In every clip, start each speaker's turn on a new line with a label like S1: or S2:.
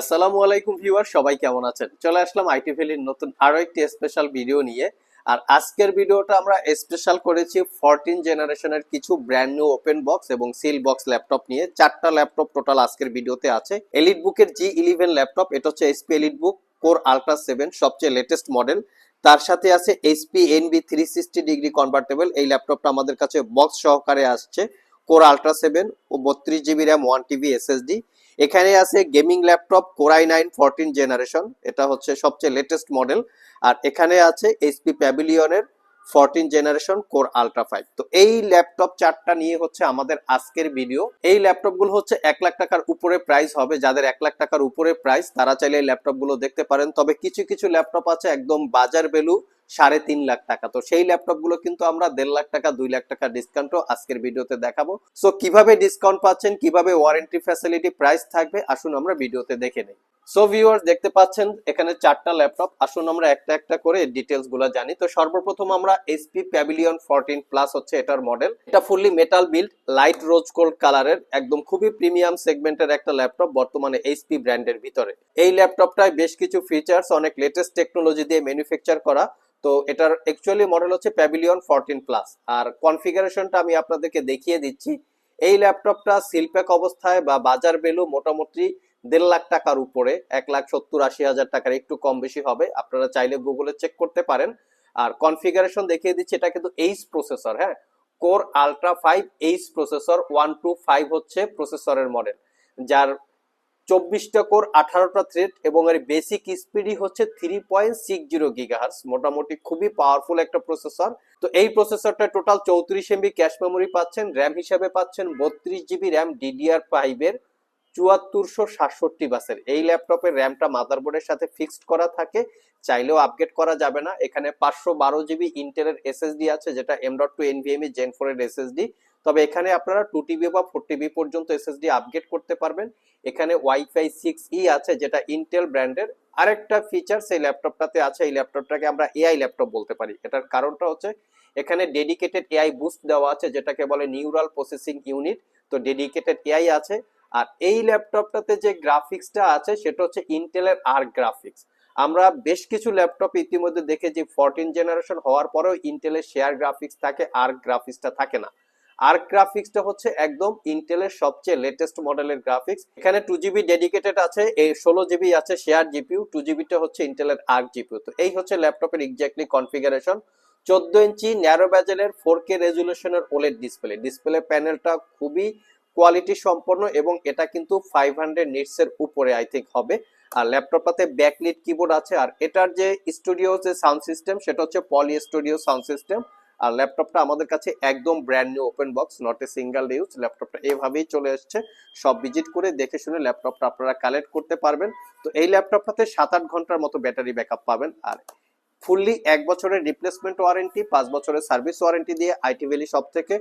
S1: আসসালামু আলাইকুম ভিউয়ার, সবাই কেমন আছেন? চলে আসলাম আইটি ভ্যালির নতুন আরও একটি স্পেশাল ভিডিও নিয়ে। আর আজকের ভিডিওটা আমরা স্পেশাল করেছি ফোরটিন জেনারেশনের কিছু ব্র্যান্ড নিউ ওপেন বক্স এবং সিল বক্স ল্যাপটপ নিয়ে। চারটা ল্যাপটপ টোটাল আজকের ভিডিওতে আছে। এলিট বুকের জি ইলেভেন ল্যাপটপ এটা হচ্ছে HP EliteBook Core Ultra seven সবচেয়ে লেটেস্ট মডেল তার সাথে আছে HP Envy three sixty degree convertible এই ল্যাপটপটা আমাদের কাছে বক্স সহকারে আসছে। কোর আলট্রা সেভেন ও বত্রিশ GB RAM one TB SSD এখানে আছে gaming laptop Core i nine fourteen generation, এটা হচ্ছে সবচেয়ে লেটেস্ট মডেল আর এখানে আছে HP প্যাভিলিয়নের fourteen generation Core Ultra five তো এই ল্যাপটপ চারটা নিয়ে হচ্ছে আমাদের আজকের ভিডিও এই ল্যাপটপগুলো হচ্ছে এক লাখ টাকার উপরে প্রাইস হবে, যাদের এক লাখ টাকার উপরে প্রাইস তারা চাইলে এই ল্যাপটপগুলো দেখতে পারেন। তবে কিছু কিছু ল্যাপটপ আছে একদম বাজার ভ্যালু সাড়ে তিন লাখ টাকা। তো সেই ল্যাপটপগুলো কিন্তু আমরা দেড় লাখ টাকা, দুই লাখ টাকা ডিসকাউন্টও আজকের ভিডিওতে দেখাবো। সো কীভাবে ডিসকাউন্ট পাচ্ছেন, কীভাবে ওয়ারেন্টি ফ্যাসিলিটি প্রাইস থাকবে, আসুন আমরা ভিডিওতে দেখে নেই। সো ভিউয়ার্স দেখতে পাচ্ছেন, এখানে চারটা ল্যাপটপ আসুন আমরা একটা একটা করে ডিটেলসগুলো জানি। তো সর্বপ্রথম আমরা এইচপি প্যাভিলিয়ন ফোরটিন প্লাস হচ্ছে এটার মডেল এটা fully metal build light rose gold কালারের একদম খুবই প্রিমিয়াম সেগমেন্টের একটা ল্যাপটপ বর্তমানে এইচপি ব্র্যান্ডের ভিতরে। এই ল্যাপটপটায় বেশ কিছু ফিচার্স অনেক লেটেস্ট টেকনোলজি দিয়ে ম্যানুফ্যাকচার করা। তো এটার অ্যাকচুয়ালি মডেল হচ্ছে প্যাভিলিয়ন ফোরটিন প্লাস আর কনফিগারেশনটা আমি আপনাদেরকে দেখিয়ে দিচ্ছি। এই ল্যাপটপটা সিলপ্যাক অবস্থায় বা বাজার ভ্যালু মোটামুটি দেড় লাখ টাকার উপরে, এক লাখ সত্তর আশি হাজার টাকার একটু কম বেশি হবে। আপনারা চাইলে গুগলে চেক করতে পারেন। আর কনফিগারেশন দেখিয়ে দিচ্ছি, এটা কিন্তু এইচ প্রসেসর হ্যাঁ? Core Ultra five H processor one two five হচ্ছে প্রসেসরের মডেল যার চব্বিশটা কোর, আঠারোটা থ্রেড এবং এর বেসিক স্পিডই হচ্ছে three point six zero gigahertz মোটামুটি খুবই পাওয়ারফুল একটা প্রসেসর তো এই প্রসেসরটা টোটাল চৌত্রিশ এমবি ক্যাশ মেমোরি পাচ্ছেন র্যাম হিসাবে পাচ্ছেন, বত্রিশ জিবি র্যাম ডিডিআর ফাইভের চুয়াত্তরশো সাতষট্টি বাসের। এই ল্যাপটপের র্যামটা মাদারবোর্ডের সাথে ফিক্সড করা থাকে, চাইলেও আপগ্রেড করা যাবে না। এখানে পাঁচশো বারো জিবি ইন্টেলের এসএসডি আছে, যেটা M dot two NVMe Gen four এর এসএসডি তবে এখানে আপনারা টু টিবি বা ফোর টিবি পর্যন্ত এসএসডি আপগ্রেড করতে পারবেন। এখানে ওয়াইফাই সিক্স ই আছে, যেটা ইন্টেল ব্র্যান্ডের আরেকটা ফিচার সেই ল্যাপটপটাতে আছে, এই ল্যাপটপটাকে আমরা এআই ল্যাপটপ বলতে পারি। এটার কারণটা হচ্ছে, এখানে ডেডিকেটেড এআই বুস্ট দেওয়া আছে, যেটাকে বলে নিউরাল প্রসেসিং ইউনিট তো ডেডিকেটেড এআই আছে। আর এই ল্যাপটপটাতে যে গ্রাফিক্সটা আছে, সেটা হচ্ছে ইন্টেলের আর গ্রাফিক্স আমরা বেশ কিছু ল্যাপটপ ইতিমধ্যে দেখেছি ফোরটিন জেনারেশন হওয়ার পরেও ইন্টেলের শেয়ার গ্রাফিক্স থাকে আর গ্রাফিক্সটা থাকে না। আর গ্রাফিক্সটা হচ্ছে একদম ইন্টেলের সবচেয়ে লেটেস্ট মডেলের গ্রাফিক্স এখানে টু জিবি ডেডিকেটেড আছে, এই ষোলো জিবি আছে শেয়ার জিপিউ টু জিবিটা হচ্ছে ইন্টেলের আর্ক জিপিউ তো এই হচ্ছে ল্যাপটপের এক্স্যাক্টলি কনফিগারেশন চোদ্দ ইঞ্চি ন্যারো ব্যাজেলের ফোর কে রেজুলেশনের ওলেড ডিসপ্লে ডিসপ্লে প্যানেলটা খুবই কোয়ালিটি সম্পন্ন এবং এটা কিন্তু ফাইভ হান্ড্রেড নিটস এর উপরে আই থিঙ্ক হবে। আর ল্যাপটপটাতে ব্যাকলিট কিবোর্ড আছে। আর এটার যে স্টুডিও যে সাউন্ড সিস্টেম সেটা হচ্ছে পলি স্টুডিও সাউন্ড সিস্টেম আর ল্যাপটপটা আমাদের কাছে একদম brand new open box not a single use ল্যাপটপটা এভাবেই চলে এসছে। সব ভিজিট করে দেখে শুনে ল্যাপটপটা আপনারা কালেক্ট করতে পারবেন। তো এই ল্যাপটপটাতে সাত আট ঘণ্টার মতো ব্যাটারি ব্যাকআপ পাবেন। আর ফুললি এক বছরের রিপ্লেসমেন্ট ওয়ারেন্টি পাঁচ বছরের সার্ভিস ওয়ারেন্টি দিয়ে আইটি ভ্যালি সব থেকে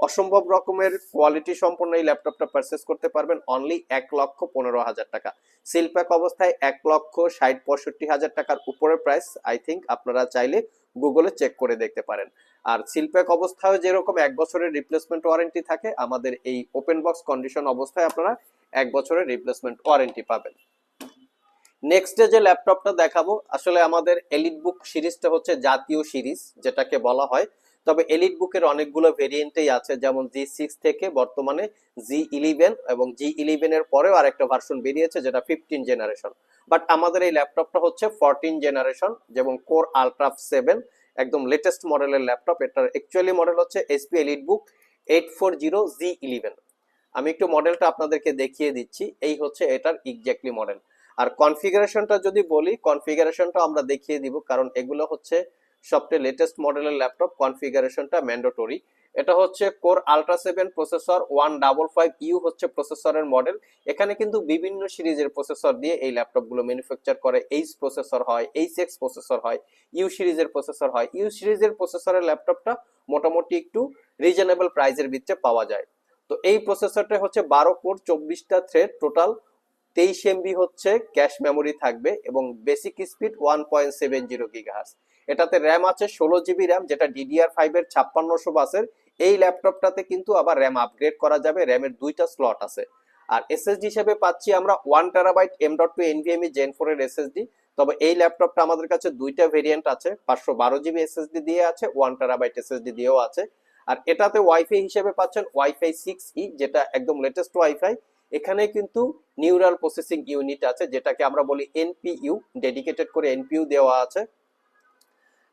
S1: অসম্ভব রকমের কোয়ালিটি সম্পন্ন এই ল্যাপটপটা পারচেস করতে পারবেন অনলি এক লক্ষ পনেরো হাজার টাকা। সিলপ্যাক অবস্থায় এক লক্ষ ষাট পঁয়ষট্টি হাজার টাকার উপরে প্রাইস আই থিঙ্ক আপনারা চাইলে গুগলে চেক করে দেখতে পারেন। আর সিলপ্যাক অবস্থায় যেরকম এক বছরের রিপ্লেসমেন্ট ওয়ারেন্টি থাকে, আমাদের এই ওপেন বক্স কন্ডিশন অবস্থায় আপনারা এক বছরের রিপ্লেসমেন্ট ওয়ারেন্টি পাবেন। নেক্সট ডে যে ল্যাপটপটা দেখাবো, আসলে আমাদের এলিট বুক সিরিজটা হচ্ছে জাতীয় সিরিজ, যেটাকে বলা হয়। তবে এলিট বুকের অনেকগুলো ভেরিয়েন্টেই আছে, যেমন জি সিক্স থেকে বর্তমানে জি ইলেভেন এবং জি ইলেভেনের পরেও আরেকটা ভার্সন বেরিয়েছে, যেটা ফিফটিন জেনারেশন বাট আমাদের এই ল্যাপটপটা হচ্ছে ফরটিন জেনারেশন যেমন কোর আলট্রা সেভেন একদম লেটেস্ট মডেলের ল্যাপটপ এটার অ্যাকচুয়ালি মডেল হচ্ছে HP EliteBook eight four zero G eleven আমি একটু মডেলটা আপনাদেরকে দেখিয়ে দিচ্ছি। এই হচ্ছে এটার এক্স্যাক্টলি মডেল আর কনফিগারেশনটা যদি বলি কনফিগারেশনটা আমরা দেখিয়ে দিব। কারণ এগুলো হচ্ছে সবচেয়ে লেটেস্ট মডেলের ল্যাপটপ কনফিগারেশনটা ম্যান্ডেটরি এটা হচ্ছে Core Ultra seven processor one double five U হচ্ছে প্রসেসরের মডেল এখানে কিন্তু বিভিন্ন সিরিজের প্রসেসর দিয়ে এই ল্যাপটপগুলো ম্যানুফ্যাকচার করে। এইচ প্রসেসর হয় এইচ এক্স প্রসেসর হয় ইউ সিরিজের প্রসেসর হয়। ইউ সিরিজের প্রসেসরের ল্যাপটপটা মোটামুটি একটু রিজনেবল প্রাইসের ভিতরে পাওয়া যায়। তো এই প্রসেসরটা হচ্ছে বারো কোর চব্বিশটা থ্রেড টোটাল তেইশ এমবি হচ্ছে ক্যাশ মেমোরি থাকবে এবং basic speed one point seven zero gigahertz এটাতে র্যাম আছে, ষোলো জিবি র্যাম যেটা ডিডিআর ফাইভ এর, ছাপ্পান্নশো বাসের এই ল্যাপটপটাতে কিন্তু আবার র্যাম আপগ্রেড করা যাবে। র্যামের দুইটা স্লট আছে। আর এসএসডি হিসেবে পাচ্ছি আমরা one terabyte M dot two NVMe Gen four এর এসএসডি তবে এই ল্যাপটপটা আমাদের কাছে দুইটা ভেরিয়েন্ট আছে। পাঁচশো বারো জিবি এসএসডি দিয়ে আছে ওয়ান টেরাবাইট এসএসডি দিয়েও আছে। আর এটাতে ওয়াইফাই হিসেবে পাচ্ছেন ওয়াইফাই সিক্স ই যেটা একদম লেটেস্ট ওয়াইফাই এখানে কিন্তু নিউরাল প্রসেসিং ইউনিট আছে, যেটাকে আমরা বলি এনপিইউ ডেডিকেটেড করে এনপিইউ দেওয়া আছে।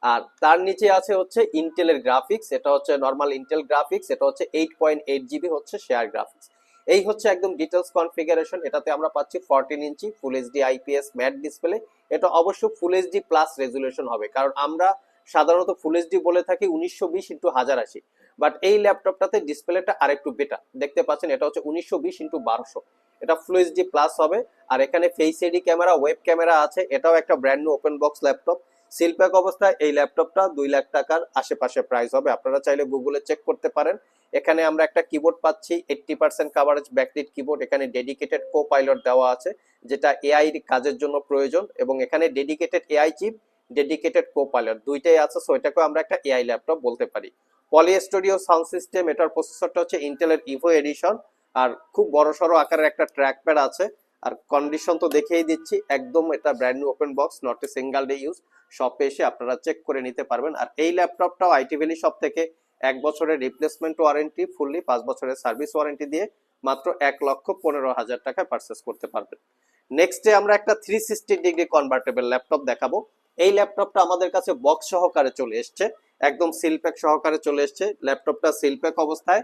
S1: আর তার নিচে আছে হচ্ছে ইন্টেলের গ্রাফিক্স এটা হচ্ছে নর্মাল ইন্টেল গ্রাফিক্স এটা হচ্ছে এইট পয়েন্ট এইট জিবি হচ্ছে শেয়ার গ্রাফিক্স এই হচ্ছে একদম ডিটেলস কনফিগারেশন এটাতে আমরা পাচ্ছি fourteen inch full HD IPS matte display এটা অবশ্য ফুল এইচডি প্লাস রেজুলেশন হবে, কারণ আমরা সাধারণত ফুল এইচডি বলে থাকি উনিশশো বিশ ইন্টু হাজার আশি। বাট এই ল্যাপটপটাতে ডিসপ্লেটা আরেকটু বেটার দেখতে পাচ্ছেন এটা হচ্ছে উনিশশো বিশ ইন্টু বারোশো। এটা ফুল এইচডি প্লাস হবে, আর এখানে face AD camera web camera আছে, এটাও একটা brand new open box laptop seal pack অবস্থায় এই ল্যাপটপটা দুই লাখ টাকার আশেপাশে প্রাইস হবে। আপনারা চাইলে গুগলে চেক করতে পারেন। এখানে আমরা একটা কিবোর্ড পাচ্ছি eighty percent coverage backlit keyboard এখানে ডেডিকেটেড কো পাইলট দেওয়া আছে, যেটা এআই কাজের জন্য প্রয়োজন। এবং এখানে dedicated AI chip dedicated Copilot দুইটাই আছে সো এটাকেও আমরা একটা এআই ল্যাপটপ বলতে পারি। পলি স্টুডিও সাউন্ড সিস্টেম এটার প্রসেসরটা হচ্ছে ইন্টেলের ইভো এডিশন আর খুব বড় সড়ো আকারের একটা ট্র্যাক প্যাড আছে। আর কন্ডিশন তো দেখেই দিচ্ছি, একদম এটা brand new open box not a single day use শপে এসে আপনারা চেক করে নিতে পারবেন। আর এই ল্যাপটপটাও আইটি ভ্যালি শপ থেকে এক বছরের রিপ্লেসমেন্ট ওয়ারেন্টি ফুললি পাঁচ বছরের সার্ভিস ওয়ারেন্টি দিয়ে মাত্র এক লক্ষ পনেরো হাজার টাকায় পারচেস করতে পারবেন। নেক্সট ডে আমরা একটা three sixty degree convertible laptop দেখাবো। এই ল্যাপটপটা আমাদের কাছে বক্স সহকারে চলে এসছে, একদম সিলপ্যাক সহকারে চলে এসছে। ল্যাপটপটা সিলপ্যাক অবস্থায়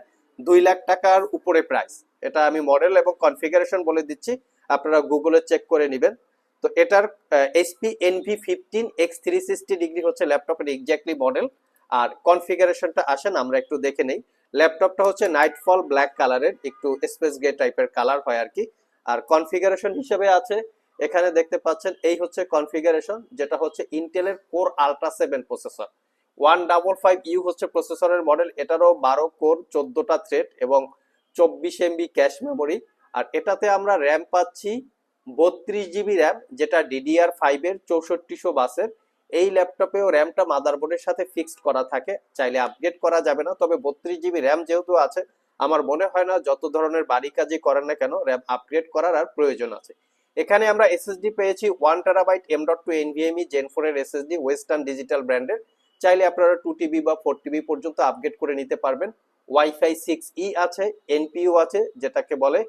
S1: দুই লাখ টাকার উপরে প্রাইস এটা আমি মডেল এবং কনফিগারেশন বলে দিচ্ছি। আপনারা গুগলে চেক করে নেবেন। তো এটার HP Envy fifteen x three sixty degree হচ্ছে ল্যাপটপের এক্স্যাক্টলি মডেল আর কনফিগারেশনটা আসেন, আমরা একটু দেখে নেই। ল্যাপটপটা হচ্ছে নাইটফল ব্ল্যাক কালারের একটু স্পেস গে টাইপের কালার হয় আর কি। আর কনফিগারেশন হিসেবে আছে, এখানে দেখতে পাচ্ছেন, এই হচ্ছে কনফিগারেশন যেটা হচ্ছে ইন্টেলের Core Ultra seven processor one double five U হচ্ছে প্রসেসরের মডেল এটারও বারো কোর চোদ্দটা থ্রেড এবং চব্বিশ এমবি ক্যাশ মেমোরি আর এটাতে আমরা র্যাম পাচ্ছি বত্রিশ জিবি র্যাম যেটা ডিডিআর ফাইভের চৌষট্টিশো বাসের। এই ল্যাপটপেও র্যামটা মাদারবোর্ডের সাথে ফিক্সড করা থাকে, চাইলে আপগ্রেড করা যাবে না, তবে বত্রিশ জিবি র্যাম যেহেতু আছে, আমার মনে হয় না যত ধরনের বাড়ি কাজই করেন না কেন র্যাম আপগ্রেড করার আর প্রয়োজন আছে। এখানে আমরা এসএসডি পেয়েছি one terabyte M dot two NVMe Gen four এর এসএসডি ওয়েস্টার্ন ডিজিটাল ব্র্যান্ডের চাইলে আপনারা টু টিবি বা ফোর টিবি পর্যন্ত আপগ্রেড করে নিতে পারবেন। ওয়াইফাই সিক্স ই আছে এনপিও আছে, যেটাকে বলে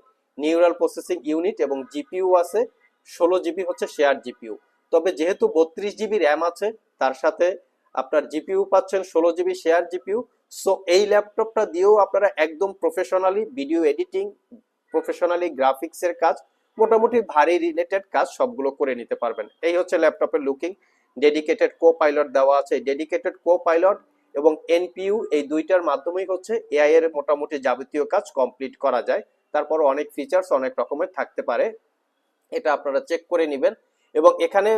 S1: নিউরাল প্রসেসিং ইউনিট এবং জিপিইউ আছে, ষোলো জিবি হচ্ছে শেয়ার জিপিইউ। তবে যেহেতু বত্রিশ জিবি র্যাম আছে, তার সাথে আপনার জিপিইউ পাচ্ছেন, ষোলো জিবি শেয়ার জিপিইউ। সো এই ল্যাপটপটা দিয়েও আপনারা একদম প্রফেশনালি ভিডিও এডিটিং প্রফেশনালি গ্রাফিক্সের কাজ, মোটামুটি ভারী রিলেটেড কাজ সবগুলো করে নিতে পারবেন। এই হচ্ছে ল্যাপটপের লুকিং ডেডিকেটেড কো পাইলট দেওয়া আছে। ডেডিকেটেড কো পাইলট এবং এনপিইউ এই দুইটার মাধ্যমেই হচ্ছে এআই এর মোটামুটি যাবতীয় কাজ কমপ্লিট করা যায়। তারপর অনেক ফিচার্স অনেক রকমের থাকতে পারে। এটা আপনারা চেক করে নেবেন। এবং এখানে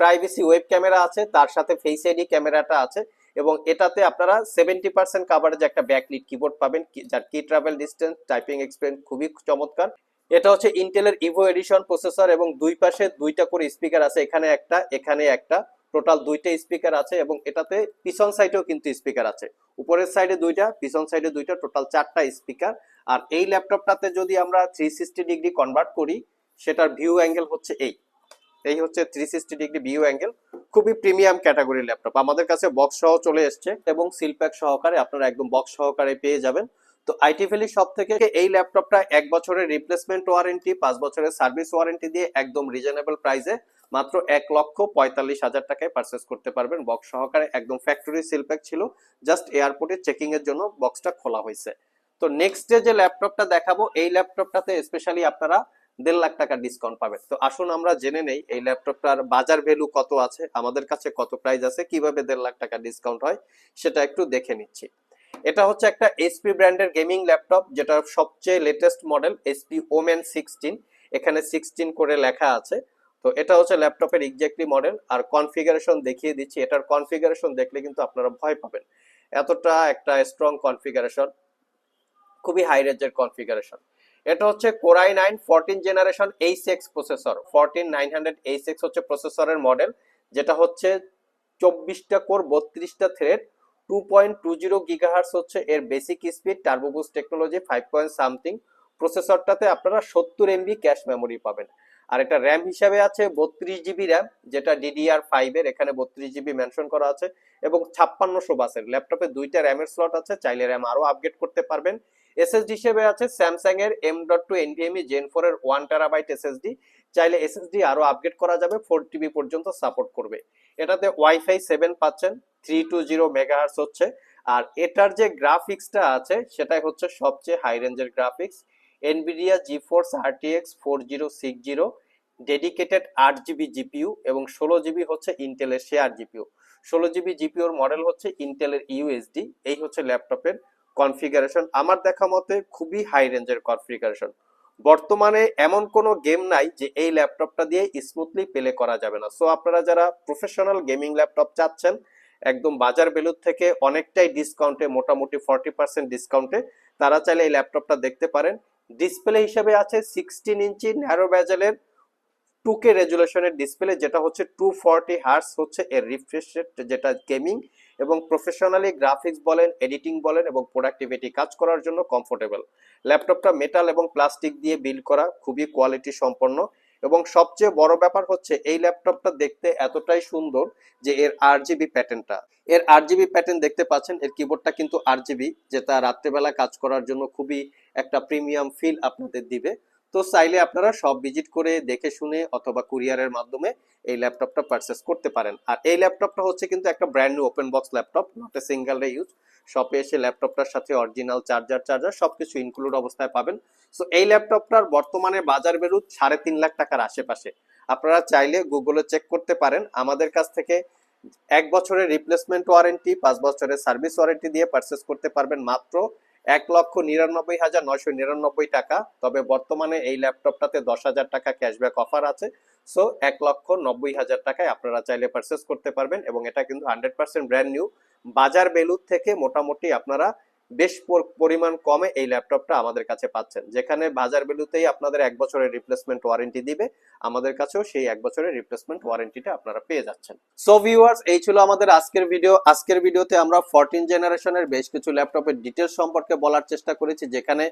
S1: প্রাইভেসি ওয়েব ক্যামেরা আছে, তার সাথে ফেস আইডি ক্যামেরাটা আছে এবং এটাতে আপনারা সেভেন্টি পার্সেন্ট কাভারেজ একটা ব্যাকলিট কিবোর্ড পাবেন যার কি ট্রাভেল ডিস্টেন্স টাইপিং এক্সপিরিয়েন্স খুবই চমৎকার। এটা হচ্ছে ইন্টেলের ইভো এডিশন প্রসেসর এবং দুই পাশে দুইটা করে স্পিকার আছে। এখানে একটা এখানে একটা। টোটাল দুইটা স্পিকার আছে এবং এটাতে পিছন সাইডেও কিন্তু স্পিকার আছে। উপরের সাইডে দুইটা, পিছন সাইডে দুইটা, টোটাল চারটা স্পিকার। আর এই ল্যাপটপটাতে যদি আমরা থ্রি সিক্সটি ডিগ্রি কনভার্ট করি, সেটার ভিউ অ্যাঙ্গেল হচ্ছে এই। এই হচ্ছে three sixty degree view angle খুবই প্রিমিয়াম ক্যাটাগরির ল্যাপটপ। আমাদের কাছে বক্স সহ চলে এসছে এবং সিলপ্যাক সহকারে আপনারা একদম বক্স সহকারে পেয়ে যাবেন। তো আইটি ভ্যালি সব থেকে এই ল্যাপটপটা এক বছরের রিপ্লেসমেন্ট ওয়ারেন্টি পাঁচ বছরের সার্ভিস ওয়ারেন্টি দিয়ে একদম রিজনেবল প্রাইসে মাত্র এক লক্ষ পঁয়তাল্লিশ হাজার টাকায় পারচেস করতে পারবেন। বক্স সহকারে একদম ফ্যাক্টরি সিলপ্যাক ছিল। জাস্ট এয়ারপোর্টে চেকিং এর জন্য বক্সটা খোলা হয়েছে। তো নেক্সট ডে যে ল্যাপটপটা দেখাবো, এই ল্যাপটপটাতে স্পেশালি আপনারা দেড় লাখ টাকা ডিসকাউন্ট পাবেন। তো আসুন আমরা জেনে নেই, এই ল্যাপটপটার বাজার ভ্যালু কত আছে, আমাদের কাছে কত প্রাইস আছে, কীভাবে দেড় লাখ টাকা ডিসকাউন্ট হয়, সেটা একটু দেখে নিচ্ছি। এটা হচ্ছে একটা এসপি ব্র্যান্ডের গেমিং ল্যাপটপ যেটা সবচেয়ে latest model HP Omen sixteen এখানে সিক্সটিন করে লেখা আছে। তো এটা হচ্ছে ল্যাপটপের এক্স্যাক্টলি মডেল আর কনফিগারেশন দেখিয়ে দিচ্ছি। এটার কনফিগারেশন দেখলে কিন্তু আপনারা ভয় পাবেন। এতটা একটা স্ট্রং কনফিগারেশন খুবই হাই রেঞ্জের কনফিগারেশন এটা হচ্ছে Core i nine fourteen generation H X processor fourteen nine hundred H X হচ্ছে প্রসেসরের মডেল যেটা হচ্ছে চব্বিশটা কোর বত্রিশটা thread two point two zero gigahertz হচ্ছে এর basic speed turbo boost technology five point something প্রসেসরটাতে আপনারা সত্তর এমবি ক্যাশ মেমোরি পাবেন। আর এটা র্যাম হিসাবে আছে বত্রিশ জিবি র্যাম যেটা ডিডিআর ফাইভ এর, এখানে বত্রিশ জিবি মেনশন করা আছে, এবং ছাপ্পান্নশো বাসের ল্যাপটপে দুইটা র্যামের স্লট আছে, চাইলে র্যাম আরও আপগ্রেড করতে পারবেন। এসএসডি হিসেবে আছে স্যামসাং এর M dot two NVMe Gen four এর ওয়ান টেরাবাইট এসএসডি চাইলে এসএসডি আরও আপগ্রেড করা যাবে ফোর টিবি পর্যন্ত সাপোর্ট করবে। এটাতে ওয়াইফাই সেভেন পাচ্ছেন থ্রি টু জিরো মেগাহার্স হচ্ছে, আর এটার যে গ্রাফিক্সটা আছে, সেটাই হচ্ছে সবচেয়ে হাই রেঞ্জের graphics Nvidia GeForce RTX four zero six zero dedicated আট জিবি জিপিইউ এবং ষোলো জিবি হচ্ছে ইন্টেলের শেয়ার জিপিইউ। ষোলো জিবি জিপিওর মডেল হচ্ছে ইন্টেলের ইউএসডি। এই হচ্ছে ল্যাপটপের কনফিগারেশন। আমার দেখা মতে খুবই হাই রেঞ্জের কনফিগারেশন। বর্তমানে এমন কোনো গেম নাই যে এই ল্যাপটপটা দিয়ে স্মুথলি প্লে করা যাবে না। সো আপনারা যারা প্রফেশনাল গেমিং ল্যাপটপ চাচ্ছেন, একদম বাজার বেলুর থেকে অনেকটাই ডিসকাউন্টে মোটামুটি ফর্টি পার্সেন্ট ডিসকাউন্টে তারা চাইলে এই ল্যাপটপটা দেখতে পারেন। ডিসপ্লে হিসেবে আছে সিক্সটিন ইঞ্চি ন্যারো ব্যাজেলের টু কে রেজুলেশনের ডিসপ্লে যেটা হচ্ছে টু ফর্টি হার্স হচ্ছে এর রিফ্রেশ রেট যেটা গেমিং এবং প্রফেশনালি গ্রাফিক্স বলেন এডিটিং বলেন এবং প্রোডাক্টিভিটি কাজ করার জন্য কমফোর্টেবল ল্যাপটপটা মেটাল এবং প্লাস্টিক দিয়ে বিল্ড করা, খুবই কোয়ালিটি সম্পন্ন এবং সবচেয়ে বড় ব্যাপার হচ্ছে এই ল্যাপটপটা দেখতে এতটাই সুন্দর যে এর আর জিবি প্যাটার্নটা এর আর জিবি প্যাটার্ন দেখতে পাচ্ছেন, এর কিবোর্ডটা কিন্তু আর জিবি যেটা রাত্রেবেলা কাজ করার জন্য খুবই একটা প্রিমিয়াম ফিল আপনাদের দিবে। তো চাইলে আপনারা সব ভিজিট করে দেখে শুনে অথবা কুরিয়ারের মাধ্যমে এই ল্যাপটপটা পারচেস করতে পারেন। আর এই ল্যাপটপটা হচ্ছে কিন্তু একটা brand new open box laptop not a single ray use শপে এসে ল্যাপটপটার সাথে অরিজিনাল চার্জার চার্জার সবকিছু ইনক্লুড অবস্থায় পাবেন। সো এই ল্যাপটপটার বর্তমানে বাজার বেরুত সাড়ে তিন লাখ টাকার আশেপাশে। আপনারা চাইলে গুগলে চেক করতে পারেন। আমাদের কাছ থেকে এক বছরের রিপ্লেসমেন্ট ওয়ারেন্টি পাঁচ বছরের সার্ভিস ওয়ারেন্টি দিয়ে পারচেস করতে পারবেন মাত্র এক লক্ষ নিরানব্বই হাজার নয়শো নিরানব্বই টাকা। তবে বর্তমানে এই ল্যাপটপটাতে দশ হাজার টাকা ক্যাশব্যাক অফার আছে। সো এক লক্ষ নব্বই হাজার টাকায় আপনারা চাইলে পারচেস করতে পারবেন এবং এটা কিন্তু হান্ড্রেড পার্সেন্ট ব্র্যান্ড নিউ বাজার বেলুর থেকে মোটামুটি আপনারা বেশ পর- পরিমাণ কমে এই ল্যাপটপটা আমাদের কাছে পাচ্ছেন। যেখানে বাজার বেলুতেই আপনাদের এক বছরের রিপ্লেসমেন্ট ওয়ারেন্টি দিবে। আমাদের কাছেও সেই এক বছরের রিপ্লেসমেন্ট ওয়ারেন্টিটা আপনারা পেয়ে যাচ্ছেন। সো ভিউয়ার্স এই ছিল আমাদের আজকের ভিডিও আজকের ভিডিওতে আমরা ফোরটিন জেনারেশনের বেশ কিছু ল্যাপটপের ডিটেলস সম্পর্কে বলার চেষ্টা করেছি, যেখানে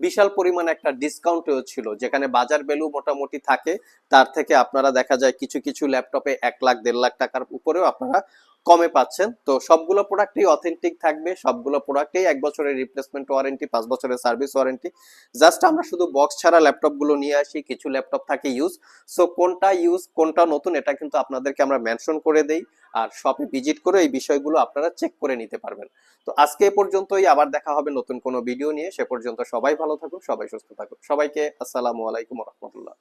S1: বিশাল পরিমাণ একটা ডিসকাউন্টও ছিল, যেখানে বাজার ভ্যালু মোটামুটি থাকে। তার থেকে আপনারা দেখা যায় কিছু কিছু ল্যাপটপে এক লাখ, দেড় লাখ টাকার উপরেও আপনারা কমে পাচ্ছেন। তো সবগুলো প্রোডাক্টই অথেন্টিক থাকবে, সবগুলো প্রোডাক্টেই এক বছরের রিপ্লেসমেন্ট ওয়ারেন্টি পাঁচ বছরের সার্ভিস ওয়ারেন্টি জাস্ট আমরা শুধু বক্স ছাড়া ল্যাপটপগুলো নিয়ে আসি, কিছু ল্যাপটপ থাকে ইউজ সো কোনটা ইউজ কোনটা নতুন, এটা কিন্তু আপনাদেরকে আমরা মেনশন করে দেই। আর শপে ভিজিট করে এই বিষয়গুলো আপনারা চেক করে নিতে পারবেন। তো আজকে এ পর্যন্তই, আবার দেখা হবে নতুন কোনো ভিডিও নিয়ে। সে পর্যন্ত সবাই ভালো থাকুন, সবাই সুস্থ থাকুন। সবাইকে আসসালামু আলাইকুম রহমতুল্লাহ।